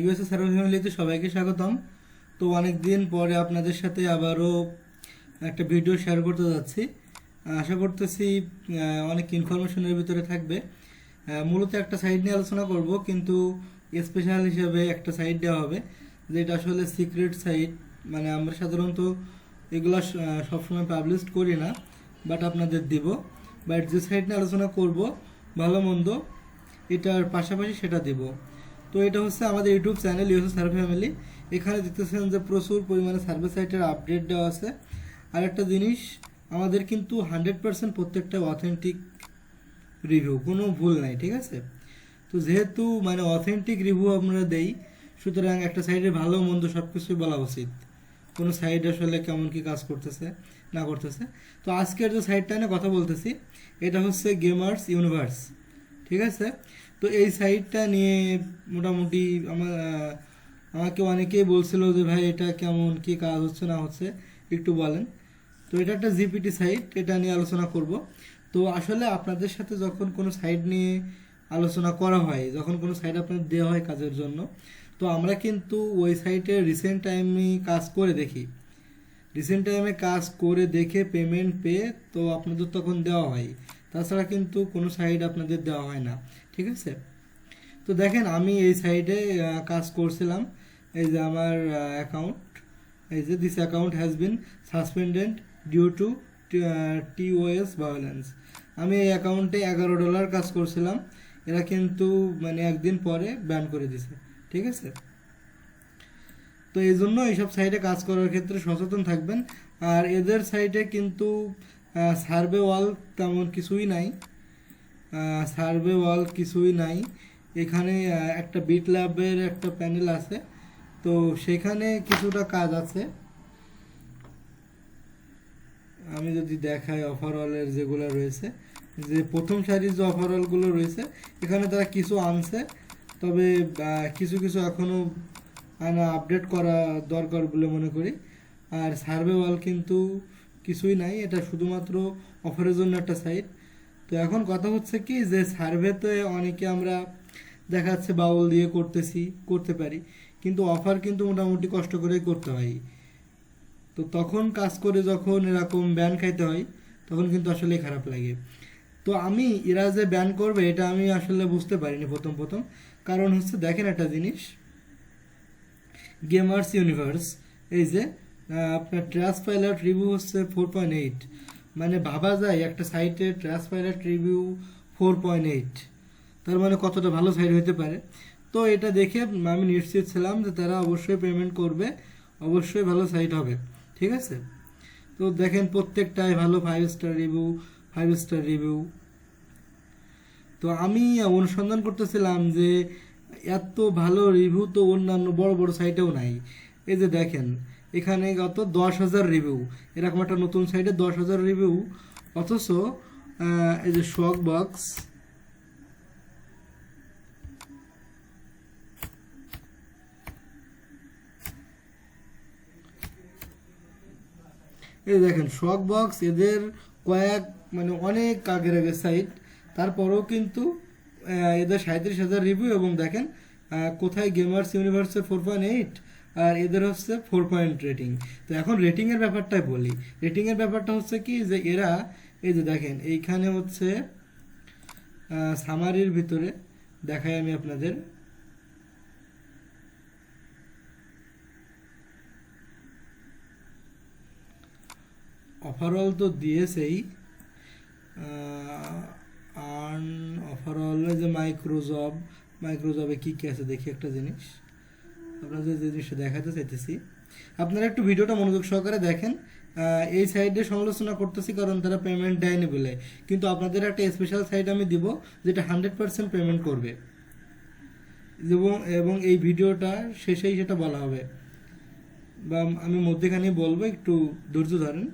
USA service ফ্যামিলিতে সবাইকে স্বাগতম। তো অনেক দিন পরে আপনাদের সাথে আবারও একটা ভিডিও শেয়ার করতে যাচ্ছি। আশা করতেছি অনেক ইনফরমেশনের ভিতরে থাকবে। মূলত একটা সাইড নিয়ে আলোচনা করব, কিন্তু স্পেশাল হিসেবে একটা সাইড দেওয়া হবে, যেটা আসলে সিক্রেট সাইট মানে আমরা সাধারণত এগুলো সবসময় পাবলিশ করি না বাট আপনাদের দিব। বাট যে সাইড নিয়ে আলোচনা করব, ভালো মন্দ, এটার পাশাপাশি সেটা দেব। তো এটা হচ্ছে আমাদের YouTube channel US survey family. এখানে দেখতেছেন যে প্রচুর পরিমাণে সার্ভে সাইটের আপডেট দেওয়া আছে। আর একটা জিনিস, আমাদের কিন্তু হান্ড্রেড পার্সেন্ট প্রত্যেকটা অথেন্টিক রিভিউ কোনো ভুল নাই, ঠিক আছে? তো যেহেতু মানে অথেন্টিক রিভিউ আমরা দেই, সুতরাং একটা সাইডের ভালো, মন্দ সব কিছুই বলা উচিত। কোনো সাইড আসলে কেমন কি কাজ করতেছে, না করতেছে। তো আজকের যে সাইটটা নিয়ে কথা বলতেছি, এটা হচ্ছে গেমার্স ইউনিভার্স ঠিক আছে? তো এই সাইটটা নিয়ে মোটামুটি আমার আমাকে অনেকেই বলছিল যে, ভাই, এটা কেমন, কি কাজ হচ্ছে, না হচ্ছে? একটু বলেন। তো এটা একটা জিপিটি সাইট এটা নিয়ে আলোচনা করব। তো আসলে আপনাদের সাথে যখন কোনো সাইট নিয়ে আলোচনা করা হয়, যখন কোনো সাইট আপনাদের দেওয়া হয় কাজের জন্য, তো আমরা কিন্তু ওই সাইটে রিসেন্ট টাইমে কাজ করে দেখি। রিসেন্ট টাইমে কাজ করে দেখে পেমেন্ট পেয়ে তো আপনাদের তখন দেওয়া হয়। তাছাড়া কিন্তু কোনো সাইট আপনাদের দেওয়া হয় না। ঠিক আছে? তো দেখেন, আমি এই সাইডে কাজ করছিলাম। এই যে আমার অ্যাকাউন্ট এই যে this account has been suspended due to TOS violence আমি এই অ্যাকাউন্টে এগারো ডলার কাজ করছিলাম। এরা কিন্তু মানে একদিন পরে ব্যান করে দিছে। ঠিক আছে? তো এই জন্য এইসব সাইটে কাজ করার ক্ষেত্রে সচেতন থাকবেন। আর এদের সাইটে কিন্তু সার্ভে ওয়াল তেমন কিছুই নাই। সার্ভে ওয়াল কিছুই নাই। এখানে একটা বিট ল্যাবের একটা প্যানেল আছে। তো সেখানে কিছুটা কাজ আছে। আমি যদি দেখাই ওভারঅলের যেগুলো রয়েছে, যে প্রথম সারির যে ওভারঅলগুলো রয়েছে, এখানে তারা কিছু আনছে। তবে কিছু কিছু এখনও আনা আপডেট করা দরকার বলে মনে করি। আর সার্ভে ওয়াল কিন্তু কিছুই নাই। এটা শুধুমাত্র অফারের জন্য একটা সাইট তো এখন কথা হচ্ছে কি যে সার্ভেতে অনেকে আমরা দেখা যাচ্ছে বাউল দিয়ে করতেছি, করতে পারি। কিন্তু অফার কিন্তু মোটামুটি কষ্ট করেই করতে হয়। তো তখন কাজ করে যখন এরকম ব্যান খাইতে হয়, তখন কিন্তু আসলে খারাপ লাগে। তো আমি এরা যে ব্যান করবে, এটা আমি আসলে বুঝতে পারিনি প্রথম প্রথম। কারণ হচ্ছে দেখেন একটা জিনিস। গেমার্স ইউনিভার্স এই যে আপনার ট্রাস পাইলট রিভিউ হচ্ছে ফোর পয়েন্ট এইট মানে ভাবা যায় একটা সাইটে trust review four point eight তার মানে কতটা ভালো সাইট হতে পারে। তো এটা দেখে আমি নিশ্চিত ছিলাম যে তারা অবশ্যই পেমেন্ট করবে, অবশ্যই ভালো সাইট হবে, ঠিক আছে? তো দেখেন প্রত্যেকটাই ভালো five star review five star review তো আমি অনুসন্ধান করতেছিলাম যে এত ভালো রিভিউ তো অন্যান্য বড় বড় সাইটেও নাই। এই যে দেখেন এখানে গত দশ হাজার রিভিউ এরকম একটা নতুন সাইটে দশ হাজার রিভিউ অথচ এই যে শক বক্স এই দেখেন শক বক্স এদের কয়েক মানে অনেক আগের আগে সাইট তারপরেও কিন্তু এদের সাঁত্রিশ হাজার রিভিউ এবং দেখেন কোথায় গেমার্স ইউনিভার্সের ফোর পয়েন্ট এইট আর এদের হচ্ছে ফোর পয়েন্ট রেটিং তো এখন রেটিংয়ের ব্যাপারটাই বলি। রেটিংয়ের ব্যাপারটা হচ্ছে কি যে এরা, এই যে দেখেন, এইখানে হচ্ছে সামারির ভিতরে দেখাই আমি আপনাদের। ওভারঅল তো দিয়েছেই আর্ন ওভারঅল যে মাইক্রোজব মাইক্রোজবে কী কী আছে দেখি একটা জিনিস। আপনাদের যে জিনিসটা দেখাতে চাইতেছি। আপনারা একটু ভিডিওটা মনোযোগ সহকারে দেখেন। এই সাইডে সমালোচনা করতেছি কারণ তারা পেমেন্ট দেয়নি বলে। কিন্তু আপনাদের একটা স্পেশাল সাইট আমি দিব, যেটা হান্ড্রেড পার্সেন্ট পেমেন্ট করবে। এবং এবং এই ভিডিওটা শেষেই সেটা বলা হবে। বা আমি মধ্যেখানে বলব, একটু ধৈর্য ধরেন।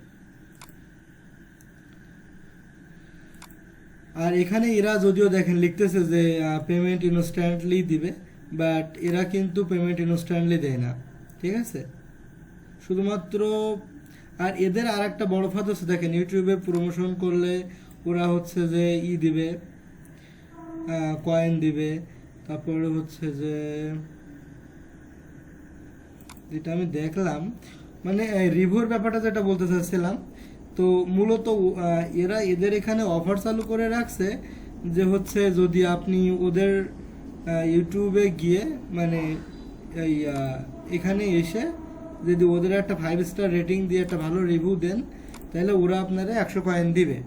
আর এখানে এরা যদিও দেখেন লিখতেছে যে পেমেন্ট ইনস্ট্যান্টলি দিবে। বাট এরা কিন্তু পেমেন্ট ইনস্ট্যান্টলি দেয় না। ঠিক আছে? শুধুমাত্র আর এদের আর একটা বড় ফাদ হচ্ছে, দেখেন, ইউটিউবে প্রমোশন করলে ওরা হচ্ছে যে ই দিবে কয়েন দিবে, তারপরে হচ্ছে যে যেটা আমি দেখলাম মানে রিভোর ব্যাপারটা যেটা বলতে চাচ্ছিলাম, তো মূলত এরা এদের এখানে অফার চালু করে রাখছে যে হচ্ছে যদি আপনি ওদের ইউটিউবে গিয়ে মানে এই এখানে এসে যদি ওদের একটা ফাইভ স্টার রেটিং দিয়ে একটা ভালো রিভিউ দেন, তাহলে ওরা আপনারা একশো কয়েন দিবে।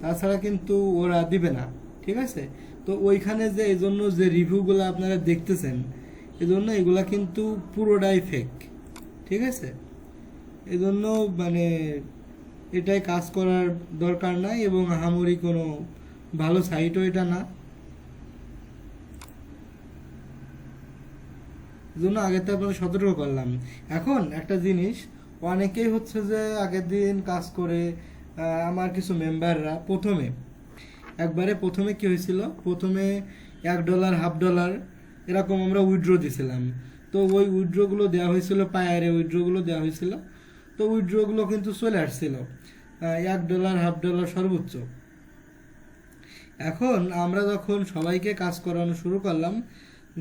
তাছাড়া কিন্তু ওরা দিবে না, ঠিক আছে? তো ওইখানে যে এই জন্য যে রিভিউগুলো আপনারা দেখতেছেন এই জন্য এগুলা কিন্তু পুরোটাই ফেক ঠিক আছে? এই জন্য মানে এটাই কাজ করার দরকার নাই এবং আহামরি কোনো ভালো সাইটও এটা না। জন্য আগে তো আপনাদের সতর্ক করলাম। এখন একটা জিনিস, অনেকেই হচ্ছে যে আগের দিন কাজ করে আমার কিছু মেম্বাররা প্রথমে, একবারে প্রথমে কি হয়েছিল? প্রথমে এক ডলার, হাফ ডলার, এরকম আমরা উইথড্র দিছিলাম। তো ওই উইড্রোগুলো দেওয়া হয়েছিল, পায়ারে উইড্রোগুলো দেওয়া হয়েছিল। তো উইথড্রগুলো কিন্তু চলে আসছিল। এক ডলার, হাফ ডলার সর্বোচ্চ। এখন আমরা যখন সবাইকে কাজ করানো শুরু করলাম,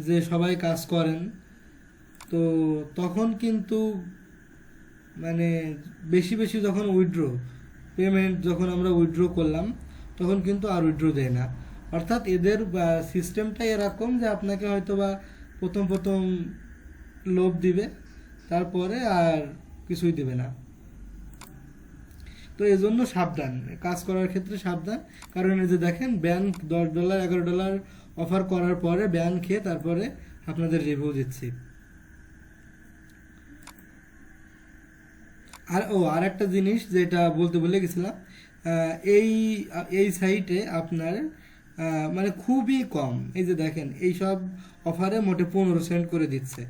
যে সবাই কাজ করেন তো তখন কিন্তু মানে বেশি বেশি যখন উইড্রো পেমেন্ট যখন আমরা উইড্রো করলাম, তখন কিন্তু আর উইড্রো দেয় না। অর্থাৎ এদের সিস্টেমটা এরকম যে আপনাকে হয়তো বা প্রথম প্রথম লোভ দিবে, তারপরে আর কিছুই দেবে না। তো এজন্য সাবধান, কাজ করার ক্ষেত্রে সাবধান। কারণ এই যে দেখেন ব্যান দশ ডলার এগারো ডলার অফার করার পরে ব্যান খেয়ে তারপরে আপনাদের রিভিউ দিচ্ছি। আর ও আর একটা জিনিস যেটা বলতে ভুলে গেছিলাম এই এই সাইটে আপনার মানে খুবই কম। এই যে দেখেন, এই সব অফারে মোটে পনেরো সেন্ট করে দিচ্ছে।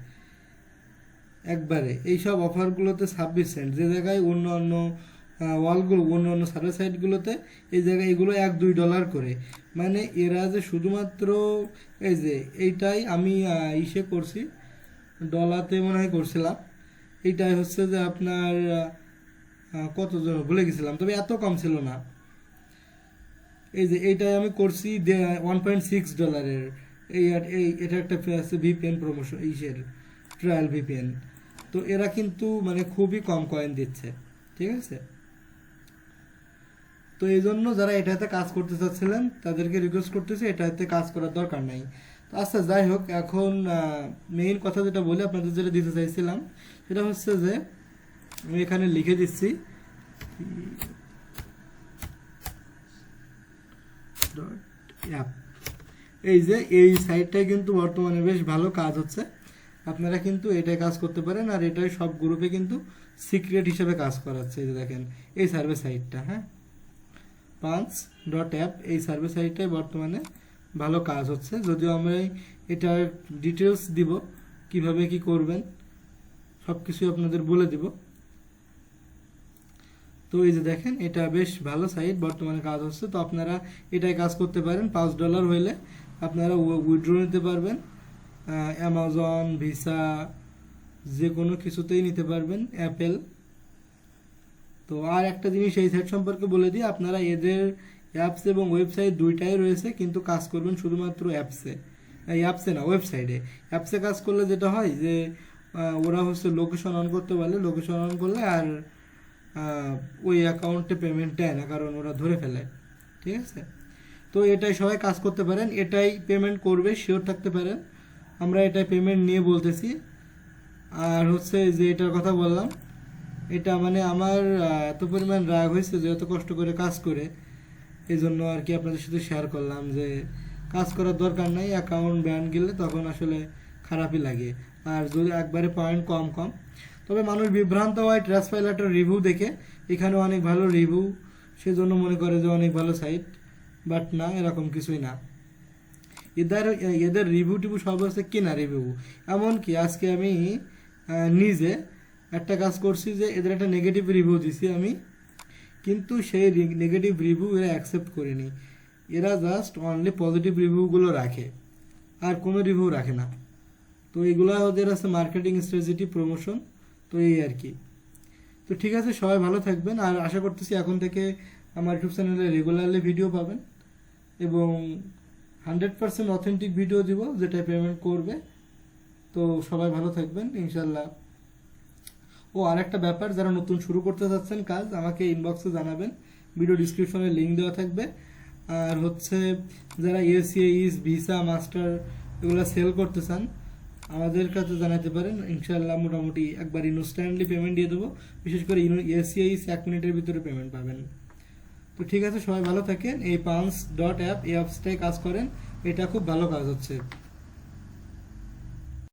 একবারে, এই সব অফারগুলোতে ছাব্বিশ সেন্ট যে জায়গায় অন্য অন্য ওয়ালগুলো অন্য অন্য সার্ভিস সাইটগুলোতে এই জায়গায় এগুলো এক, দুই ডলার করে। মানে এরা যে শুধুমাত্র, এই যে এইটাই আমি ইসে করছি ডলাতে মনে হয় করছিলাম। এইটাই হচ্ছে যে আপনার কত ভুলে গেছিলাম, তবে এত কম ছিল না। এই যে এইটাই আমি করছি ওয়ান পয়েন্ট সিক্স ডলারের এই আর- এই, এটা একটা আছে ভিপিএন প্রমোশন ইসের ট্রায়াল ভিপিএন তো এরা কিন্তু মানে খুবই কম কয়েন দিচ্ছে, ঠিক আছে? তো এই জন্য যারা এটাতে কাজ করতে চাচ্ছিলেন, তাদেরকে রিকোয়েস্ট করতেছি, এটাতে কাজ করার দরকার নাই। আচ্ছা যাই হোক, এখন মেইন কথা যেটা বলে আপনাদের যেটা দিতে চাইছিলাম, সেটা হচ্ছে যে, আমি এখানে লিখে দিচ্ছি অ্যাপ এই যে, এই সাইটটাই কিন্তু বর্তমানে বেশ ভালো কাজ হচ্ছে। আপনারা কিন্তু এটাই কাজ করতে পারেন, আর এটাই সব গ্রুপে কিন্তু সিক্রেট হিসেবে কাজ করাচ্ছে, এই যে দেখেন, এই সার্ভে সাইটটা হ্যাঁ? পাঁচ ডট অ্যাপ এই সার্ভে সাইটটাই বর্তমানে ভালো কাজ হচ্ছে। যদিও আমরা এটার ডিটেলস দিব, কীভাবে কি করবেন সব কিছুই আপনাদের বলে দিব। তো এই যে দেখেন, এটা বেশ ভালো সাইট বর্তমানে কাজ হচ্ছে। তো আপনারা এটাই কাজ করতে পারেন, পাঁচ ডলার হইলে। আপনারা উইড্রো নিতে পারবেন। অ্যামাজন ভিসা যে কোনো কিছুতেই নিতে পারবেন অ্যাপেল তো আর একটা জিনিস এই সাইট সম্পর্কে বলে দিই, আপনারা এদের অ্যাপস এবং ওয়েবসাইট দুইটাই রয়েছে, কিন্তু কাজ করবেন শুধুমাত্র অ্যাপসে অ্যাপসে না ওয়েবসাইটে অ্যাপসে কাজ করলে যেটা হয় যে ওরা হচ্ছে লোকেশন অন করতে পারলে লোকেশন অন করলে আর ওই অ্যাকাউন্টে পেমেন্ট দেয় না, কারণ ওরা ধরে ফেলে। ঠিক আছে? তো এটাই সবাই কাজ করতে পারেন, এটাই পেমেন্ট করবে শিওর থাকতে পারেন। আমরা এটাই পেমেন্ট নিয়ে বলতেছি। আর হচ্ছে যে এটার কথা বললাম, এটা মানে আমার এত পরিমাণ রাগ হয়েছে যে এত কষ্ট করে কাজ করে। এই জন্য আর কি আপনাদের সাথে শেয়ার করলাম যে কাজ করার দরকার নাই অ্যাকাউন্ট ব্যান গেলে তখন আসলে খারাপই লাগে। আর যদি একবারে পয়েন্ট কম কম। তবে মানুষ বিভ্রান্ত হয় ট্রান্সফাইলারটার রিভিউ দেখে। এখানে অনেক ভালো রিভিউ সেজন্য মনে করে যে অনেক ভালো সাইট বাট না, এরকম কিছুই না। এদের এদের রিভিউ টিভিউ সব হচ্ছে কেনা রিভিউ এমনকি আজকে আমি নিজে একটা কাজ করছি যে এদের একটা নেগেটিভ রিভিউ দিছি আমি। কিন্তু সেই নেগেটিভ রিভিউ এরা অ্যাকসেপ্ট করেনি। এরা জাস্ট অনলি পজিটিভ রিভিউগুলো রাখে, আর কোনো রিভিউ রাখে না। তো এগুলো ওদের আছে মার্কেটিং স্ট্র্যাটেজি প্রমোশন তো এই আর কি। তো ঠিক আছে, সবাই ভালো থাকবেন, আর আশা করতেছি এখন থেকে আমার ইউটিউব চ্যানেলে রেগুলারলি ভিডিও পাবেন, এবং হান্ড্রেড পার্সেন্ট অথেন্টিক ভিডিও দিব, যেটা পেমেন্ট করবে। তো সবাই ভালো থাকবেন ইনশাল্লাহ ও আরেকটা ব্যাপার, যারা নতুন শুরু করতে চাচ্ছেন কাজ, আমাকে ইনবক্সে জানাবেন। ভিডিও ডিসক্রিপশনে লিঙ্ক দেওয়া থাকবে। আর হচ্ছে, যারা এসিএইস ভিসা মাস্টার এগুলো সেল করতে চান, আমাদের কাছে জানাতে পারেন। ইনশাল্লাহ মোটামুটি একবার ইনস্ট্যান্টলি পেমেন্ট দিয়ে দেবো। বিশেষ করে এসিআইস এক মিনিটের ভিতরে পেমেন্ট পাবেন। তো ঠিক আছে, সবাই ভালো থাকেন। এই পান্স ডট অ্যাপ এই অ্যাপসটাই কাজ করেন। এটা খুব ভালো কাজ হচ্ছে।